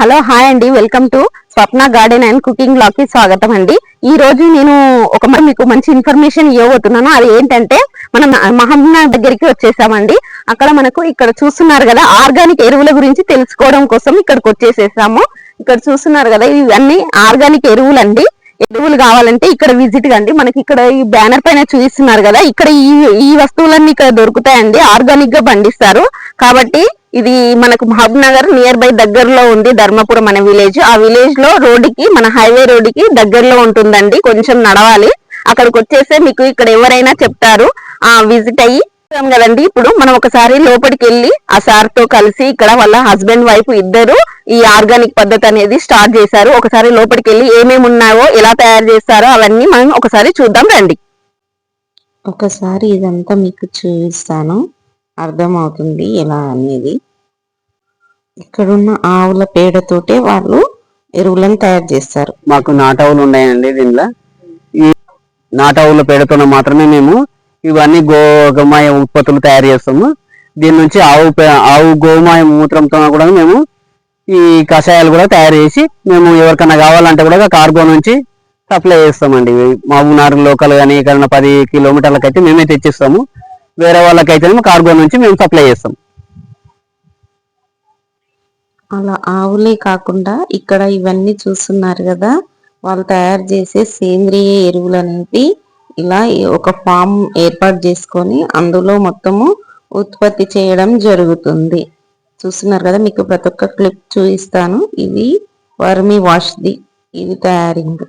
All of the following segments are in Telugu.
హలో హాయ్ అండి. Welcome to Swapna garden and cooking బ్లాగ్కి స్వాగతం అండి. ఈ రోజు నేను ఒక మీకు మంచి ఇన్ఫర్మేషన్ ఇవ్వబోతున్నాను. అది ఏంటంటే మనం మహబూబ్నగర్ దగ్గరికి వచ్చేసామండి. అక్కడ మనకు ఇక్కడ చూస్తున్నారు కదా ఆర్గానిక్ ఎరువుల గురించి తెలుసుకోవడం కోసం ఇక్కడికి వచ్చేసేసాము. ఇక్కడ చూస్తున్నారు కదా ఇవన్నీ ఆర్గానిక్ ఎరువులు అండి ఎరువులు కావాలంటే ఇక్కడ విజిట్ కండి. మనకి ఇక్కడ ఈ బ్యానర్ పైన చూపిస్తున్నారు కదా ఇక్కడ ఈ ఈ వస్తువులన్నీ ఇక్కడ దొరుకుతాయండి. ఆర్గానిక్గా పండిస్తారు. కాబట్టి ఇది మనకు మహబ్ నగర్ నియర్ బై దగ్గరలో ఉంది ధర్మపురం అనే విలేజ్. ఆ విలేజ్లో రోడ్డుకి మన హైవే రోడ్డుకి దగ్గరలో ఉంటుందండి. కొంచెం నడవాలి. అక్కడికి వచ్చేస్తే మీకు ఇక్కడ ఎవరైనా చెప్తారు ఆ విజిట్ అయ్యి కదండి. ఇప్పుడు మనం ఒకసారి లోపలికి వెళ్ళి ఆ సార్తో కలిసి ఇక్కడ వాళ్ళ హస్బెండ్ వైఫ్ ఇద్దరు ఈ ఆర్గానిక్ పద్ధతి అనేది స్టార్ట్ చేశారు. ఒకసారి లోపలికి వెళ్ళి ఏమేమి ఉన్నాయో ఎలా తయారు చేస్తారో అవన్నీ మనం ఒకసారి చూద్దాం రండి. ఒకసారి ఇదంతా మీకు చూపిస్తాను. అర్థమవుతుంది ఎలా అనేది. ఇక్కడున్న ఆవుల పేడతోటే వాళ్ళు ఎరువులను తయారు చేస్తారు. మాకు నాటావులు ఉన్నాయండి దీనిలో ఈ నాటావుల పేడతో మాత్రమే మేము ఇవన్నీ గోమయ ఉత్పత్తులు తయారు చేస్తాము. దీని నుంచి ఆవు పే- ఆవు గోమాయ మూత్రంతో కూడా మేము ఈ కషాయాలు కూడా తయారు చేసి మేము ఎవరికైనా కావాలంటే కూడా కార్గో నుంచి సప్లై చేస్తామండి. మామూనార్ లోకల్ కానీ ఇక్కడ పది కిలోమీటర్లకైతే అయితే మేమే తెచ్చిస్తాము. వేరే వాళ్ళకైతే కార్గో నుంచి మేము సప్లై చేస్తాం. అలా ఆవులే కాకుండా ఇక్కడ ఇవన్నీ చూస్తున్నారు కదా వాళ్ళు తయారు చేసే సేంద్రియ ఎరువులు అనేది ఇలా ఒక ఫామ్ ఏర్పాటు చేసుకొని అందులో మొత్తము ఉత్పత్తి చేయడం జరుగుతుంది. చూస్తున్నారు కదా మీకు ప్రతి ఒక్క క్లిప్ చూపిస్తాను. ఇది వర్మి వాష్ది ఇది తయారింగ్.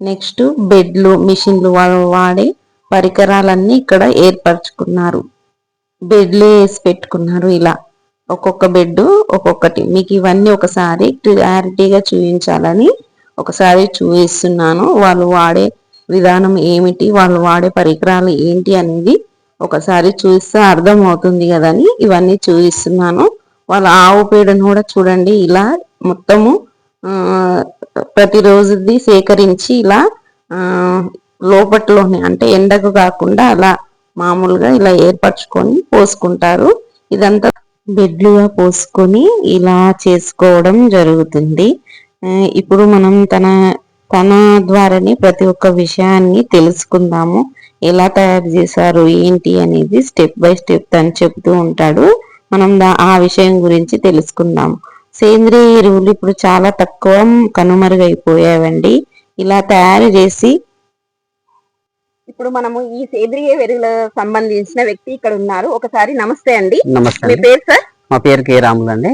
నెక్స్ట్ బెడ్లు మిషన్లు వాళ్ళు వాడే పరికరాలన్నీ ఇక్కడ ఏర్పరచుకున్నారు. బెడ్లు వేసి పెట్టుకున్నారు ఇలా. ఒక్కొక్క బెడ్ ఒక్కొక్కటి. మీకు ఇవన్నీ ఒకసారి క్లారిటీగా చూపించాలని ఒకసారి చూపిస్తున్నాను. వాళ్ళు వాడే విధానం ఏమిటి వాళ్ళు వాడే పరికరాలు ఏంటి అనేది ఒకసారి చూస్తే అర్థం అవుతుంది కదని ఇవన్నీ చూపిస్తున్నాను. వాళ్ళ ఆవు పేడను కూడా చూడండి. ఇలా మొత్తము ప్రతిరోజుది సేకరించి ఇలా లోపట్లోనే అంటే ఎండకు కాకుండా అలా మామూలుగా ఇలా ఏర్పరచుకొని పోసుకుంటారు. ఇదంతా బెడ్లుగా పోసుకొని ఇలా చేసుకోవడం జరుగుతుంది. ఇప్పుడు మనం తన తన ద్వారానే ప్రతి ఒక్క విషయాన్ని తెలుసుకుందాము. ఎలా తయారు చేశారు ఏంటి అనేది స్టెప్ బై స్టెప్ తను చెప్తూ ఉంటాడు. మనం దా- ఆ విషయం గురించి తెలుసుకుందాము. సేంద్రియ ఎరువులు ఇప్పుడు చాలా తక్కువ కనుమరుగైపోయావండి ఇలా తయారు చేసి ఇప్పుడు మనము ఈ సేంద్రియ ఎరువుల సంబంధించిన వ్యక్తి ఇక్కడ ఉన్నారు. ఒకసారి నమస్తే అండి. నమస్తే మీ అండి. పేరు సార్? మా పేరు కే రాములు అండి.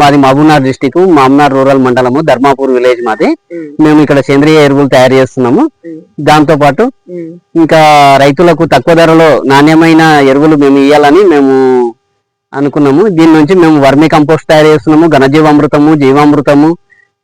మాది మహబూబ్నగర్ డిస్టిక్ మామనార్ రూరల్ మండలము ధర్మాపూర్ విలేజ్ మాది. ఉమ్, మేము ఇక్కడ సేంద్రియ ఎరువులు తయారు చేస్తున్నాము. ఉమ్, దాంతో పాటు ఉమ్. ఇంకా రైతులకు తక్కువ ధరలో నాణ్యమైన ఎరువులు మేము ఇవ్వాలని మేము అనుకున్నాము. దీని నుంచి మేము వర్మి కంపోస్ట్ తయారు చేస్తున్నాము ఘనజీవామృతము జీవామృతము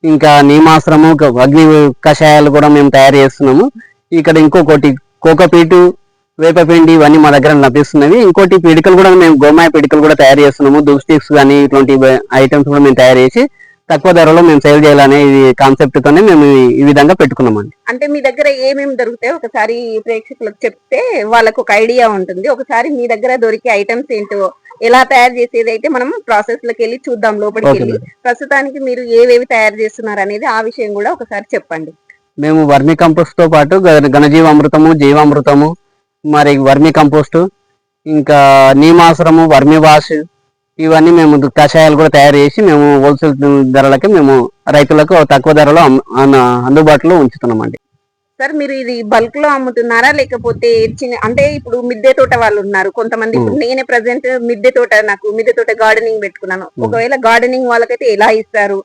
ఇంకా నీమాశ్రము అగ్ని కషాయాలు కూడా మేము తయారు చేస్తున్నాము. ఇక్కడ ఇంకొకటి కోకోపీటు వేపపిండి ఇవన్నీ మా దగ్గర లభిస్తున్నవి. ఇంకోటి పిడికలు కూడా మేము గోమాయ పిడికలు కూడా తయారు చేస్తున్నాము. దూప్ స్టిక్స్ కానీ ఇటువంటి ఐటమ్స్ కూడా మేము తయారు చేసి తక్కువ ధరలో మేము సేల్ చేయాలనే ఇది కాన్సెప్ట్ తోనే మేము ఈ- విధంగా పెట్టుకున్నామండి. అంటే మీ దగ్గర ఏమేమి దొరుకుతాయో ఒకసారి ప్రేక్షకులకు చెప్తే వాళ్ళకు ఒక ఐడియా ఉంటుంది. ఒకసారి మీ దగ్గర దొరికే ఐటమ్స్ ఏంటో ఎలా తయారు చేసేది అయితే మనం ప్రాసెస్లోకి వెళ్ళి చూద్దాం లోపలికి వెళ్ళి. ప్రస్తుతానికి మీరు ఏవేవి తయారు చేస్తున్నారు అనేది ఆ విషయం కూడా ఒకసారి చెప్పండి. మేము వర్మి కంపోస్ట్తో పాటు ఘనజీవామృతము జీవామృతము మరి వర్మి కంపోస్ట్ ఇంకా నీమాసురము వర్మి వాష్ ఇవన్నీ మేము కషాయాలు కూడా తయారు చేసి మేము హోల్సేల్ ధరలకి మేము రైతులకు తక్కువ ధరలో అందుబాటులో ఉంచుతున్నామండి. సార్ మీరు ఇది బల్క్లో అమ్ముతున్నారా? లేకపోతే చిన్న అంటే ఇప్పుడు మిద్దె తోట వాళ్ళు ఉన్నారు. కొంతమంది ఇప్పుడు నేనే ప్రజెంట్ మిద్దె తోట నాకు మిద్దె తోట గార్డెనింగ్ పెట్టుకున్నాను. ఒకవేళ గార్డెనింగ్ వాళ్ళకైతే ఎలా ఇస్తారు?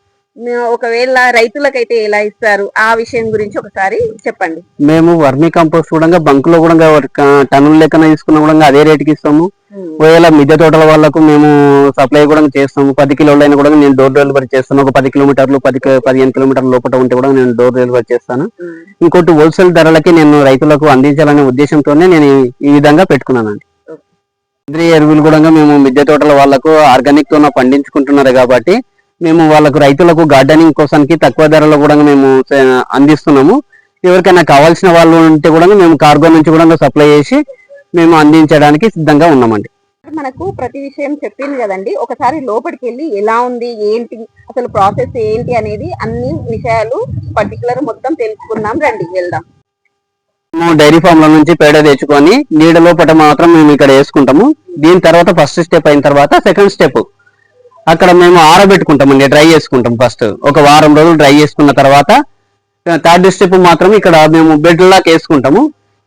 ఒకవేళ రైతులకైతే ఎలా ఇస్తారు? ఆ విషయం గురించి ఒకసారి చెప్పండి. మేము వర్మి కంపోస్ట్ కూడా బంక్లో కూడా టన్నుల లెక్కన తీసుకున్నా కూడా అదే రేటుకి ఇస్తాము. ఒకవేళ మిద్దె తోటల వాళ్ళకు మేము సప్లై కూడా చేస్తాము. పది కిలోలు అయినా కూడా నేను డోర్ డెలివరీ చేస్తాను. ఒక పది కిలోమీటర్లు పది పదిహేను కిలోమీటర్ల లోపల ఉంటే కూడా నేను డోర్ డెలివరీ చేస్తాను. ఇంకోటి హోల్సేల్ ధరలకి నేను రైతులకు అందించాలనే ఉద్దేశంతోనే నేను ఈ- విధంగా పెట్టుకున్నానండి. సేంద్రియ ఎరువులు కూడా మేము మిద్దె తోటల వాళ్ళకు ఆర్గానిక్ తోన పండించుకుంటున్నారు కాబట్టి మేము వాళ్ళకు రైతులకు గార్డెనింగ్ కోసానికి తక్కువ ధరలో కూడా మేము అందిస్తున్నాము. ఎవరికైనా కావాల్సిన వాళ్ళు ఉంటే కూడా మేము కార్గో నుంచి కూడా సప్లై చేసి మేము అందించడానికి సిద్ధంగా ఉన్నామండి. మనకు ప్రతి విషయం చెప్పింది కదండి. ఒకసారి లోపలికి వెళ్ళి ఎలా ఉంది ఏంటి అసలు ప్రాసెస్ ఏంటి అనేది అన్ని విషయాలు పర్టికులర్ మొత్తం తెలుసుకుందాం రండి వెళ్దాం. మేము డైరీ ఫామ్లో నుంచి పేడ తెచ్చుకొని నీడ లోపల మాత్రం మేము ఇక్కడ వేసుకుంటాము. దీని తర్వాత ఫస్ట్ స్టెప్ అయిన తర్వాత సెకండ్ స్టెప్. అక్కడ మేము ఆరబెట్టుకుంటామండి డ్రై చేసుకుంటాం ఫస్ట్. ఒక వారం రోజులు డ్రై చేసుకున్న తర్వాత థర్డ్ స్టెప్ మాత్రం ఇక్కడ మేము బెడ్ లాక్ వేసుకుంటాము.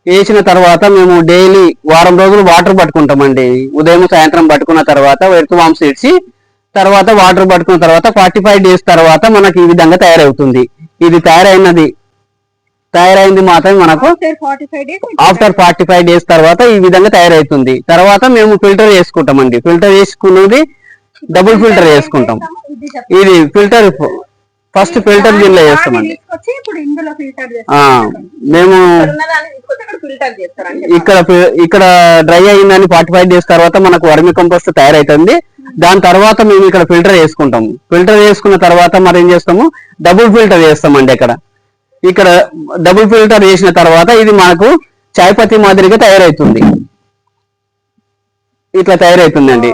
వేసిన తర్వాత మేము డైలీ వారం రోజులు వాటర్ పట్టుకుంటామండి ఉదయం సాయంత్రం పట్టుకున్న తర్వాత ఎర్త్ వామ్స్ ఇడ్చి తర్వాత వాటర్ పట్టుకున్న తర్వాత ఫార్టీ ఫైవ్ డేస్ తర్వాత మనకి ఈ విధంగా తయారవుతుంది. ఇది తయారైనది. తయారైంది మాత్రం మనకు ఆఫ్టర్ ఫార్టీ ఫైవ్ డేస్ తర్వాత ఈ విధంగా తయారవుతుంది. తర్వాత మేము ఫిల్టర్ చేసుకుంటామండి ఫిల్టర్ చేసుకున్నది డబుల్ ఫిల్టర్ చేసుకుంటాం ఇది ఫిల్టర్ ఫస్ట్ ఫిల్టర్ దీనిలో చేస్తామండి మేము ఇక్కడ ఇక్కడ డ్రై అయిందని ఫార్టీ ఫైవ్ డేస్ తర్వాత మనకు వర్మి కంపోస్ట్ తయారైతుంది. దాని తర్వాత మేము ఇక్కడ ఫిల్టర్ చేసుకుంటాము ఫిల్టర్ చేసుకున్న తర్వాత మరి ఏం చేస్తాము? డబుల్ ఫిల్టర్ చేస్తామండి ఇక్కడ. ఇక్కడ డబుల్ ఫిల్టర్ చేసిన తర్వాత ఇది మనకు చాయ్ పత్తి మాదిరిగా తయారవుతుంది ఇట్లా తయారవుతుందండి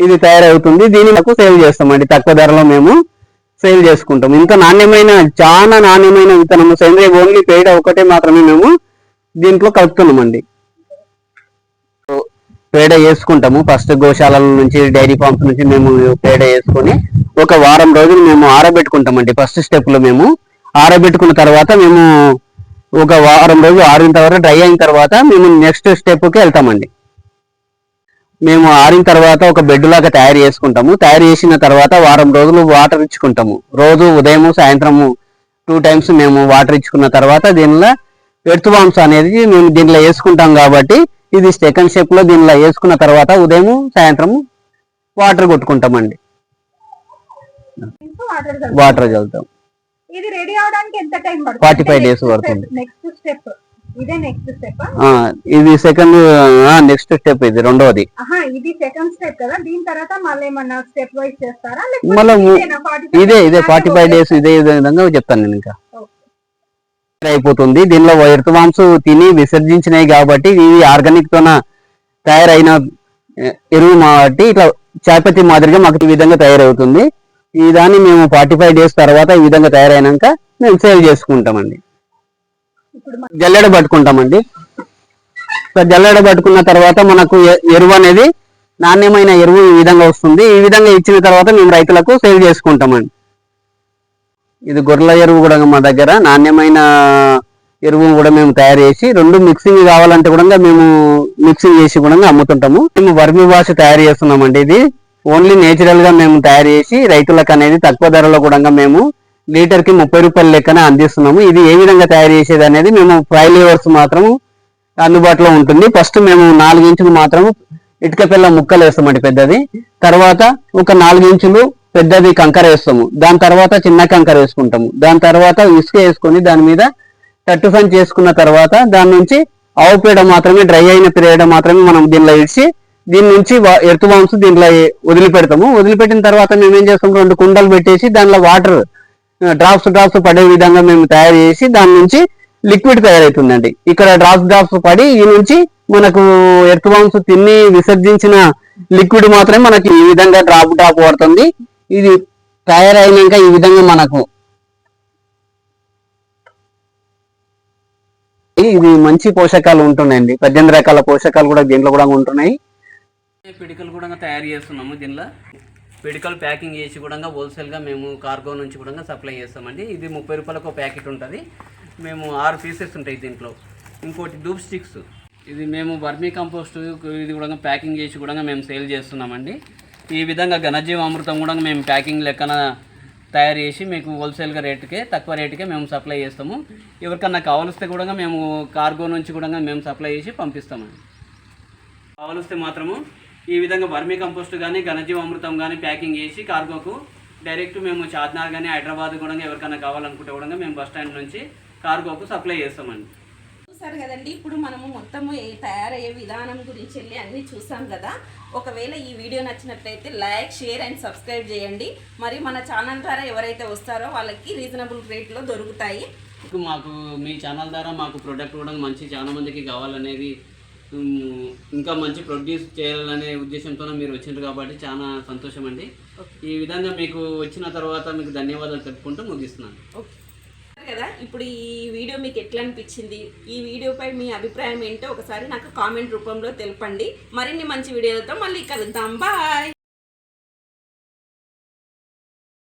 ఇది తయారవుతుంది. దీన్ని మాకు సేల్ చేస్తామండి. తక్కువ ధరలో మేము సేల్ చేసుకుంటాం. ఇంకా నాణ్యమైన చాలా నాణ్యమైన విత్తనము సేంద్రియ ఓన్లీ పేడ ఒకటే మాత్రమే మేము దీంట్లో కలుపుతున్నామండి. పేడ వేసుకుంటాము. ఫస్ట్ గోశాలల నుంచి డైరీ ఫార్మ్స్ నుంచి మేము పేడ వేసుకొని ఒక వారం రోజులు మేము ఆరబెట్టుకుంటామండి. ఫస్ట్ స్టెప్లో మేము ఆరబెట్టుకున్న తర్వాత మేము ఒక వారం రోజులు ఆరిన తర్వాత డ్రై అయిన తర్వాత మేము నెక్స్ట్ స్టెప్కి వెళ్తామండి. మేము ఆరిన తర్వాత ఒక బెడ్ లాగా తయారు చేసుకుంటాము. తయారు చేసిన తర్వాత వారం రోజులు వాటర్ ఇచ్చుకుంటాము. రోజు ఉదయం సాయంత్రము టూ టైమ్స్ మేము వాటర్ ఇచ్చుకున్న తర్వాత దీనిలో ఎర్త్ వామ్స్ అనేది మేము దీనిలో వేసుకుంటాం కాబట్టి ఇది సెకండ్ స్టెప్లో దీనిలో వేసుకున్న తర్వాత ఉదయం సాయంత్రం వాటర్ కొట్టుకుంటామండి. వాటర్ చల్లుతాం ఇది రెడీ అవడానికి ఎంత టైం 45 days పడుతుంది. నెక్స్ట్ స్టెప్ ఇదే సెకండ్ నెక్స్ట్ స్టెప్ ఇది రెండవది. ఆహా ఇది సెకండ్ స్టెప్ కదా? దీని తర్వాత మళ్ళీ ఏమన్నా స్టెప్ చేస్తారా? మళ్ళా ము- ఇదేనా 45 ఇదే ఇదే ఫార్టీ ఫైవ్ డేస్ ఇదే విధంగా చెప్తాను నేను ఇంకా. అయిపోతుంది. దీనిలో ఎర్త్ వామ్స్ తిని విసర్జించినాయి కాబట్టి ఇవి ఆర్గానిక్ తోన తయారైన ఎరువు కాబట్టి ఇట్లా చాపతి మాదిరిగా మాకు ఈ విధంగా తయారవుతుంది. ఈ దాన్ని మేము ఫార్టీ ఫైవ్ డేస్ తర్వాత ఈ విధంగా తయారైనాక మేము సేవ్ చేసుకుంటామండి. జల్లెడ పట్టుకుంటామండి. సో జల్లెడ పట్టుకున్న తర్వాత మనకు ఎరువు అనేది నాణ్యమైన ఎరువు ఈ విధంగా వస్తుంది. ఈ విధంగా ఇచ్చిన తర్వాత మేము రైతులకు సేల్ చేసుకుంటామండి. ఇది గొర్రెల ఎరువు కూడా మా దగ్గర నాణ్యమైన ఎరువు కూడా మేము తయారు చేసి రెండు మిక్సింగ్ కావాలంటే కూడా మేము మిక్సింగ్ చేసి కూడా అమ్ముతుంటాము. మేము వర్మి వాష్ తయారు చేస్తున్నామండి ఇది. ఓన్లీ నేచురల్గా మేము తయారు చేసి రైతులకు అనేది తక్కువ ధరలో కూడా మేము లీటర్కి ముప్పై రూపాయల లెక్కన అందిస్తున్నాము. ఇది ఏ విధంగా తయారు చేసేది అనేది మేము ఫైవ్ లేవర్స్ మాత్రము అందుబాటులో ఉంటుంది. ఫస్ట్ మేము నాలుగు ఇంచులు మాత్రం ఇటుక పిల్ల ముక్కలు వేస్తామండి పెద్దది. తర్వాత ఒక నాలుగు ఇంచులు పెద్దది కంకర వేస్తాము. దాని తర్వాత చిన్న కంకర వేసుకుంటాము. దాని తర్వాత ఇసుక వేసుకొని దాని మీద తట్టు సంచి చేసుకున్న తర్వాత దాని నుంచి ఆవు పేడ మాత్రమే డ్రై అయిన పేడ మాత్రమే మనం దీనిలో ఇడిచి దీని నుంచి ఎర్త్ బాంబ్స్ దీంట్లో వదిలిపెడతాము. వదిలిపెట్టిన తర్వాత మేము ఏం చేస్తాం? రెండు కుండలు పెట్టేసి దానిలో వాటర్ డ్రాప్స్ డ్రాప్స్ పడే విధంగా మేము తయారు చేసి దాని నుంచి లిక్విడ్ తయారవుతుందండి ఇక్కడ డ్రాప్స్ డ్రాప్స్ పడి ఈ నుంచి మనకు ఎర్త్ బాంబ్స్ తిని విసర్జించిన లిక్విడ్ మాత్రమే మనకి ఈ విధంగా డ్రాప్ డ్రాప్ పడుతుంది. ఇది తయారైనాక ఈ విధంగా మనకు ఇది మంచి పోషకాలు ఉంటున్నాయండి. పద్దెనిమిది రకాల పోషకాలు కూడా దీంట్లో కూడా ఉంటున్నాయి. పిడికలు కూడా తయారు చేస్తున్నాము దీనిలో. పిడికలు ప్యాకింగ్ చేసి కూడా హోల్సేల్గా మేము కార్గో నుంచి కూడా సప్లై చేస్తామండి. ఇది ముప్పై రూపాయలకు ఒక ప్యాకెట్ ఉంటుంది. మేము ఆరు పీసెస్ ఉంటాయి దీంట్లో. ఇంకోటి డూప్ స్టిక్స్ ఇది మేము వర్మీ కంపోస్ట్ ఇది కూడా ప్యాకింగ్ చేసి కూడా మేము సేల్ చేస్తున్నామండి. ఈ విధంగా ఘనజీవ అమృతం కూడా మేము ప్యాకింగ్ లెక్కన తయారు చేసి మీకు హోల్సేల్గా రేటుకే తక్కువ రేటుకే మేము సప్లై చేస్తాము. ఎవరికన్నా కావలిస్తే కూడా మేము కార్గో నుంచి కూడా మేము సప్లై చేసి పంపిస్తామండి. కావలిస్తే మాత్రము ఈ విధంగా వర్మీ కంపోస్ట్ కానీ ఘనజీవ అమృతం కానీ ప్యాకింగ్ చేసి కార్గోకు డైరెక్ట్ మేము చార్మినార్ కానీ హైదరాబాద్ కూడా ఎవరికైనా కావాలనుకుంటే కూడా మేము బస్ స్టాండ్ నుంచి కార్గోకు సప్లై చేస్తామండి. చూసారు కదండి ఇప్పుడు మనము మొత్తము తయారయ్యే విధానం గురించి వెళ్ళి అన్నీ చూసాం కదా. ఒకవేళ ఈ వీడియో నచ్చినట్లయితే లైక్ షేర్ అండ్ సబ్స్క్రైబ్ చేయండి. మరి మన ఛానల్ ద్వారా ఎవరైతే వస్తారో వాళ్ళకి రీజనబుల్ రేట్లో దొరుకుతాయి. మాకు మీ ఛానల్ ద్వారా మాకు ప్రొడక్ట్ కూడా మంచి చాలా మందికి కావాలనేది ఇంకా మంచి ప్రొడ్యూస్ చేయాలనే ఉద్దేశంతో మీరు వచ్చిండ్రు కాబట్టి చాలా సంతోషం అండి ఈ విధంగా మీకు వచ్చిన తర్వాత మీకు ధన్యవాదాలు తెలుపుకుంటూ ముగిస్తున్నాను. ఓకే. కదా ఇప్పుడు ఈ వీడియో మీకు ఎట్లా అనిపించింది? ఈ వీడియోపై మీ అభిప్రాయం ఏంటో ఒకసారి నాకు కామెంట్ రూపంలో తెలపండి. మరిన్ని మంచి వీడియోలతో మళ్ళీ కలుద్దాం. బాయ్!